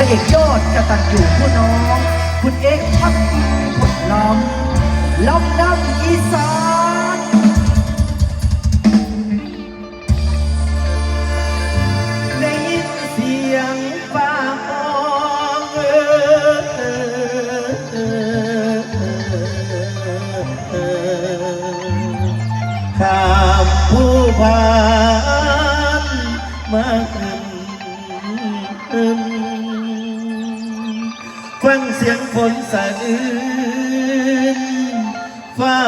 ระเอกยอดกตัญญูผู้น้อง คุณเอกพักอินผลล้ำล้ำน้ำอีสานได้ยินเสียงฟ้าห้องเออเออเออเออขามผู้ผ่านมาขึ้นขึ้น ฟังเสียงฝนสะอื้นฟ้า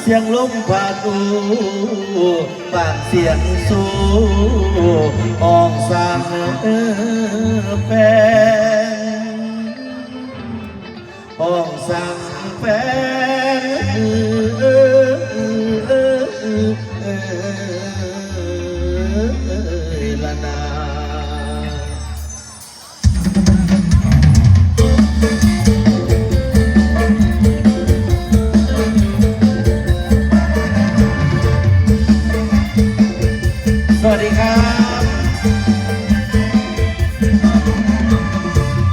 เสียงลมผ่าตูปากเสียงสู้ออกสั่งเออแฟนออกสั่งแฟนเออเออเออเออเออเออเออละนา วัสดีครับ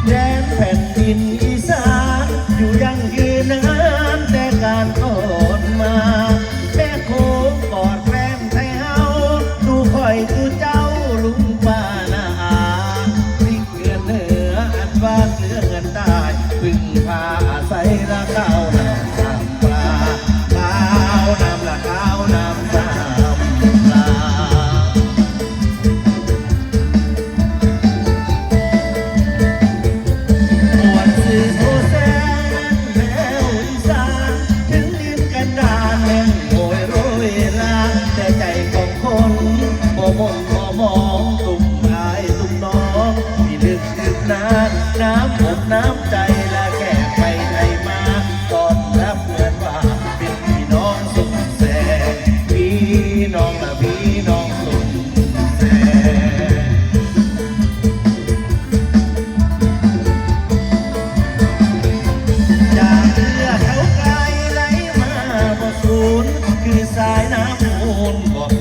แดนแผ่นดินอีสานอยู่ยังยืนนานแต่การอ่อนมาแม่โคงกอดแฟนไทยเฮาดูคอยดูเจ้าลุงป้านาอาพลิกเงินเหนืออันบ้านเหลือเงินได้พึ่งพาอาศัยละเก้าน้ำตา สายน้ำมูลบ่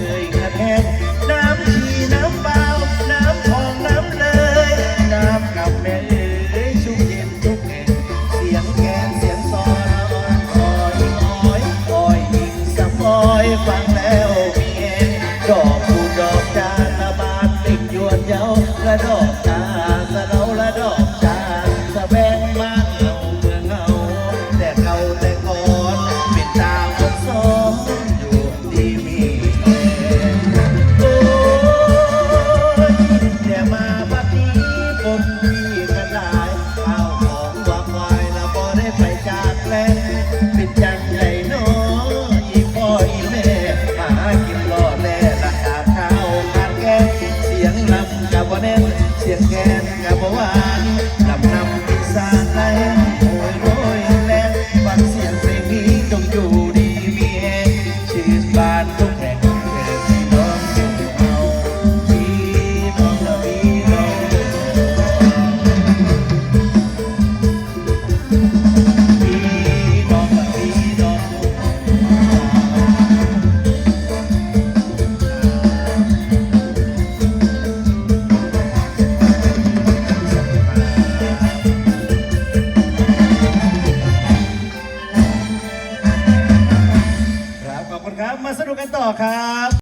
ดูกันต่อครับ